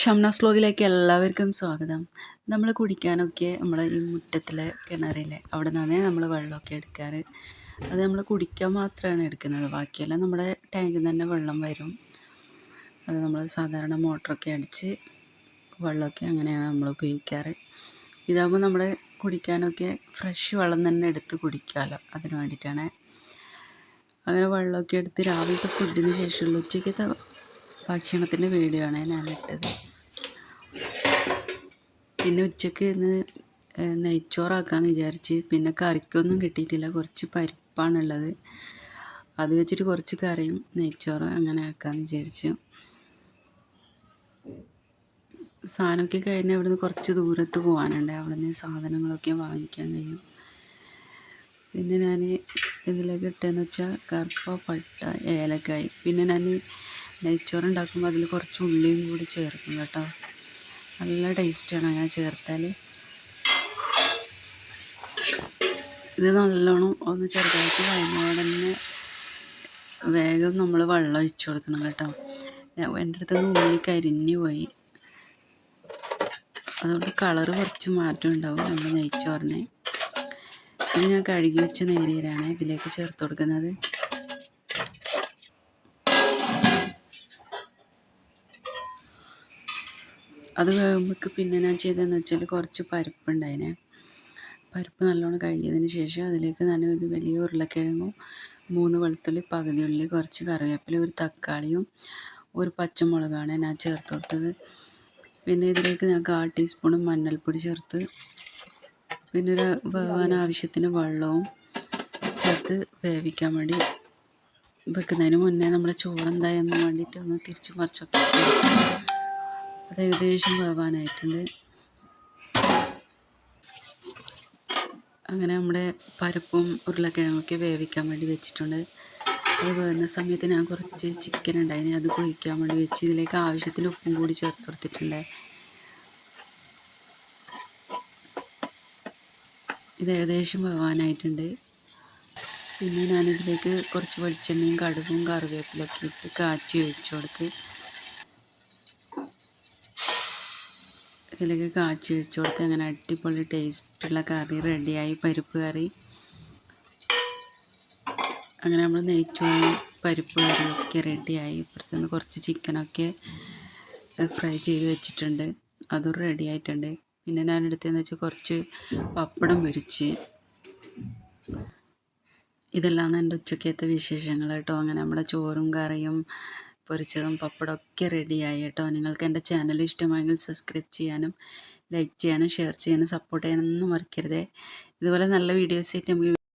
ഷംനാസ് വ്ലോഗിലേക്ക് എല്ലാവർക്കും സ്വാഗതം. നമ്മൾ കുടിക്കാനൊക്കെ നമ്മൾ ഈ മുറ്റത്തിലെ കിണറിലെ അവിടെ നിന്നാണ് നമ്മൾ വെള്ളമൊക്കെ എടുക്കാറ്. അത് നമ്മൾ കുടിക്കാൻ മാത്രമാണ് എടുക്കുന്നത്. ബാക്കിയെല്ലാം നമ്മുടെ ടാങ്കിൽ തന്നെ വെള്ളം വരും. അത് നമ്മൾ സാധാരണ മോട്ടറൊക്കെ അടിച്ച് വെള്ളമൊക്കെ അങ്ങനെയാണ് നമ്മൾ ഉപയോഗിക്കാറ്. ഇതാകുമ്പോൾ നമ്മൾ കുടിക്കാനൊക്കെ ഫ്രഷ് വെള്ളം തന്നെ എടുത്ത് കുടിക്കാമല്ലോ അതിന് വേണ്ടിയിട്ടാണ്. അങ്ങനെ വെള്ളമൊക്കെ എടുത്ത് രാവിലത്തെ ഫുഡിന് ശേഷമുള്ള ഉച്ചയ്ക്കത്തെ ഭക്ഷണത്തിന്റെ വീഡിയോ ആണ് ഞാൻ ഇട്ടത്. പിന്നെ ഉച്ചയ്ക്ക് ഇന്ന് നെയ്ച്ചോറാക്കാമെന്ന് വിചാരിച്ച് പിന്നെ കറിക്കൊന്നും കിട്ടിയിട്ടില്ല. കുറച്ച് പരിപ്പാണുള്ളത്. അത് വെച്ചിട്ട് കുറച്ച് കറിയും നെയ്ച്ചോറും അങ്ങനെ ആക്കാമെന്ന് വിചാരിച്ചു. സാധനമൊക്കെ കഴിഞ്ഞ് അവിടുന്ന് കുറച്ച് ദൂരത്ത് പോകാനുണ്ട്. അവിടുന്ന് സാധനങ്ങളൊക്കെ വാങ്ങിക്കാൻ കഴിയും. പിന്നെ ഞാൻ ഇതിലേക്ക് ഇട്ടതെന്ന് വെച്ചാൽ കറുപ്പ പട്ട ഏലക്കായി. പിന്നെ ഞാൻ നെയ്ച്ചോറ് ഉണ്ടാക്കുമ്പോൾ അതിൽ കുറച്ച് ഉള്ളിയും കൂടി ചേർക്കും കേട്ടോ. നല്ല ടേസ്റ്റാണ് അങ്ങനെ ചേർത്താൽ ഇത് നല്ലോണം ഒന്ന് ചെറുതായിട്ട് കഴിഞ്ഞാൽ തന്നെ വേഗം നമ്മൾ വെള്ളം ഒഴിച്ചു കൊടുക്കണം കേട്ടോ. എന്റെ അടുത്ത് നിന്ന് ഉള്ളി കരിഞ്ഞു പോയി. അതുകൊണ്ട് കളറ് കുറച്ച് മാറ്റം ഉണ്ടാവും നമ്മൾ നെയ്ച്ചോറിന്. ഇത് ഞാൻ കഴുകി വെച്ച നേരിയരാണ് ഇതിലേക്ക് ചേർത്ത് കൊടുക്കുന്നത്. അത് വേകുമ്പോൾ പിന്നെ ഞാൻ ചെയ്തതെന്ന് വെച്ചാൽ കുറച്ച് പരിപ്പുണ്ടായിനെ. പരിപ്പ് നല്ലോണം കഴുകിയതിന് ശേഷം അതിലേക്ക് ഞാൻ ഒരു വലിയ ഉരുളക്കിഴങ്ങും മൂന്ന് വെളുത്തുള്ളി പകുതി ഉള്ളി കുറച്ച് കറിവേപ്പില ഒരു തക്കാളിയും ഒരു പച്ചമുളകാണ് ഞാൻ ചേർത്ത് കൊടുത്തത്. പിന്നെ ഇതിലേക്ക് ഞാൻ കാൽ ടീസ്പൂൺ മഞ്ഞൾപ്പൊടി ചേർത്ത് പിന്നെ ഒരു വേവാൻ ആവശ്യത്തിന് വെള്ളവും ചേർത്ത് വേവിക്കാൻ വേണ്ടി വെക്കുന്നതിന് മുന്നേ നമ്മുടെ ചോറ് എന്തായെന്ന് വേണ്ടിയിട്ട് ഒന്ന് തിരിച്ചു മറിച്ചൊക്കെ അത് ഏകദേശം വേവാനായിട്ടുണ്ട് അങ്ങനെ നമ്മുടെ പരിപ്പും ഉരുളക്കിഴങ്ങൊക്കെ വേവിക്കാൻ വേണ്ടി വെച്ചിട്ടുണ്ട്. അത് വേകുന്ന സമയത്ത് ഞാൻ കുറച്ച് ചിക്കൻ ഉണ്ടായിന് അത് കുഴിക്കാൻ വേണ്ടി വെച്ച് ഇതിലേക്ക് ആവശ്യത്തിന് ഉപ്പും കൂടി ചേർത്ത് കൊടുത്തിട്ടുണ്ട്. ഇത് ഏകദേശം വേവാനായിട്ടുണ്ട് പിന്നെ ഞാനിതിലേക്ക് കുറച്ച് വെളിച്ചെണ്ണയും കടുകും കറിവേപ്പിലൊക്കെ ഇട്ട് കാച്ചി വെച്ചു കൊടുത്ത് ഇതിലേക്ക് കാച്ചി വെച്ച് കൊടുത്ത് അങ്ങനെ അടിപൊളി ടേസ്റ്റുള്ള കറി റെഡിയായി പരിപ്പ് കറി. അങ്ങനെ നമ്മൾ നെയ്ച്ചോറും പരിപ്പ് കറിയൊക്കെ റെഡിയായി. ഇപ്പുറത്തു നിന്ന് കുറച്ച് ചിക്കനൊക്കെ ഫ്രൈ ചെയ്ത് വെച്ചിട്ടുണ്ട്. അതും റെഡി ആയിട്ടുണ്ട് പിന്നെ ഞാൻ എടുത്തതെന്ന് വെച്ചാൽ കുറച്ച് പപ്പടം പൊരിച്ച്. ഇതെല്ലാം എന്റെ ഉച്ചക്കത്തെ വിശേഷങ്ങൾ കേട്ടോ. അങ്ങനെ നമ്മുടെ ചോറും കറിയും പൊരിച്ചതും പപ്പടമൊക്കെ റെഡിയായി കേട്ടോ. നിങ്ങൾക്ക് എന്റെ ചാനൽ ഇഷ്ടമായെങ്കിൽ സബ്സ്ക്രൈബ് ചെയ്യാനും ലൈക്ക് ചെയ്യാനും ഷെയർ ചെയ്യാനും സപ്പോർട്ട് ചെയ്യാനൊന്നും മറക്കരുതേ. ഇതുപോലെ നല്ല വീഡിയോസ് ആയിട്ട് നമുക്ക്